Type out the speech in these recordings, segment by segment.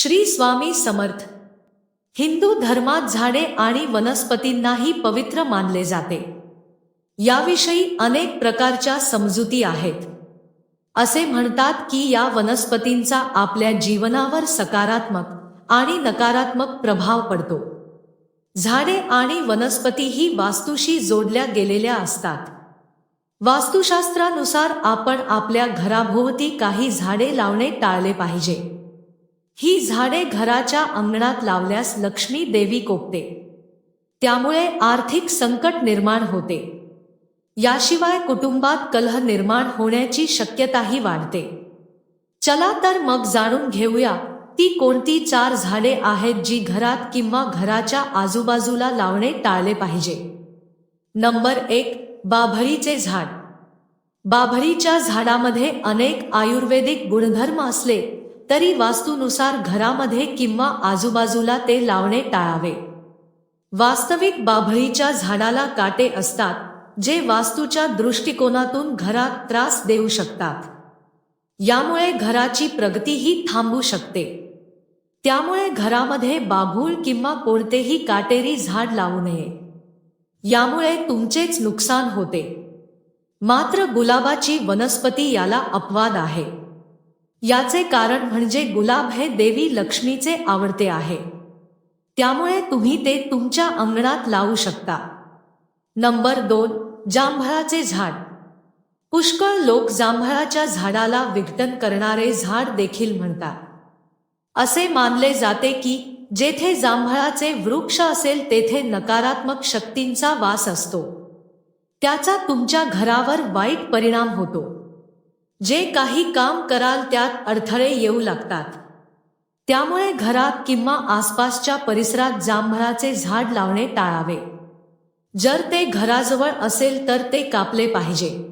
श्री स्वामी समर्थ. हिंदू धर्मात झाडे आणि वनस्पतींनाही पवित्र मानले जाते. याविषयी अनेक प्रकारच्या समजुती आहेत. असे म्हणतात की या वनस्पतींचा आपल्या जीवनावर सकारात्मक आणि नकारात्मक प्रभाव पडतो. झाडे आणि वनस्पती ही वास्तूशी जोडल्या गेलेल्या असतात. वास्तुशास्त्रानुसार आपण आपल्या घराभोवती काही झाडे लावणे टाळले पाहिजे. ही झाडे घराच्या अंगणात लावल्यास लक्ष्मी देवी कोपते. त्यामुळे आर्थिक संकट निर्माण होते. याशिवाय कुटुंबात कलह निर्माण होण्याची शक्यताही वाढते. चला तर मग जाणून घेऊया ती कोणती चार झाडे आहेत जी घरात किंवा घराच्या आजूबाजूला लावणे टाळले पाहिजे? नंबर एक बाभळीचे झाड. बाभळीच्या झाडामध्ये अनेक आयुर्वेदिक गुणधर्म असले तरी वास्तूनुसार घरामध्ये किंवा आजूबाजूला ते लावणे टाळावे. वास्तविक बाभळीच्या झाडाला काटे असतात जे वास्तूच्या दृष्टिकोनातून घरात त्रास देऊ शकतात. यामुळे घराची प्रगतीही थांबू शकते. त्यामुळे घरामध्ये बाभूळ किंवा कोणतेही काटेरी झाड लावू नये. यामुळे तुमचेच नुकसान होते. मात्र गुलाबाची वनस्पती याला अपवाद आहे. याचे कारण म्हणजे गुलाब हे देवी लक्ष्मीचे आवडते आहे. त्यामुळे तुम्ही ते तुमच्या अंगणात लावू शकता. नंबर दोन जांभळाचे झाड. पुष्कळ लोक जांभळाच्या झाडाला विघटन करणारे झाड देखील म्हणतात. असे मानले जाते की जेथे जांभळाचे वृक्ष असेल तेथे नकारात्मक शक्तींचा वास असतो. त्याचा तुमच्या घरावर वाईट परिणाम होतो. जे काही काम कराल त्यात अडथळे येऊ लागतात. त्यामुळे घरात किंवा आसपासच्या परिसरात जांभळाचे झाड लावणे टाळावे. जर ते घराजवळ असेल तर ते कापले पाहिजे.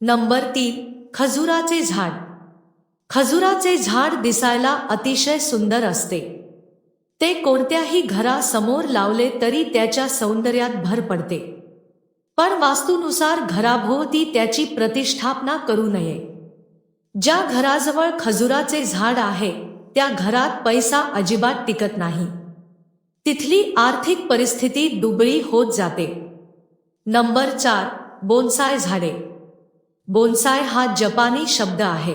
नंबर तीन खजुराचे झाड. खजुराचे झाड दिसायला अतिशय सुंदर असते. ते कोणत्याही घरासमोर लावले तरी त्याच्या सौंदर्यात भर पडते. पण वास्तूनुसार घराभोवती त्याची प्रतिष्ठापना करू नये. ज्या घराजवळ खजुराचे झाड आहे त्या घरात पैसा अजिबात टिकत नाही. तिथली आर्थिक परिस्थिती दुबळी होत जाते. नंबर चार बोनसाय झाडे. बोनसाय हा जपानी शब्द आहे.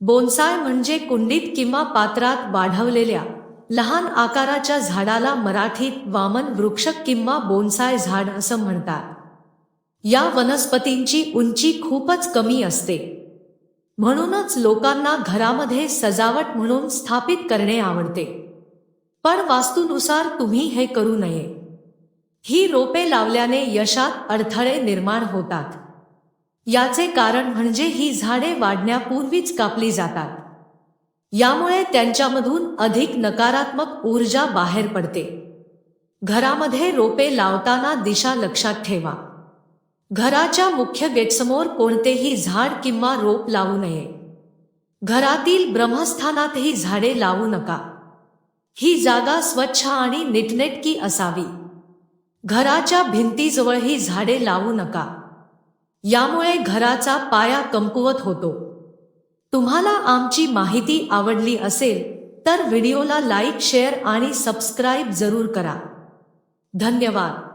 बोनसाय म्हणजे कुंडीत किंवा पात्रात वाढवलेल्या लहान आकाराच्या झाडाला मराठीत वामन वृक्ष किंवा बोन्साय झाड असं म्हणतात. या वनस्पतींची उंची खूपच कमी असते. म्हणूनच लोकांना घरामध्ये सजावट म्हणून स्थापित करणे आवडते. पण वास्तूनुसार तुम्ही हे करू नये. ही रोपे लावल्याने यशात अडथळे निर्माण होतात. याचे कारण म्हणजे ही झाडे वाढण्यापूर्वीच कापली जातात. यामुळे त्यांच्यामधून अधिक नकारात्मक ऊर्जा बाहेर पडते. घरामध्ये रोपे लावताना दिशा लक्षात ठेवा. घराच्या मुख्य गेटसमोर कोणतेही झाड किंवा रोप लावू नये. घरातील ब्रह्मस्थानातही झाडे लावू नका. ही जागा स्वच्छ आणि नीटनेटकी असावी. घराच्या भिंतीजवळही झाडे लावू नका. यामुळे घराचा पाया कमकुवत होतो. तुम्हाला आमची माहिती आवडली असेल तर व्हिडिओला लाईक शेअर आणि सबस्क्राईब जरूर करा. धन्यवाद.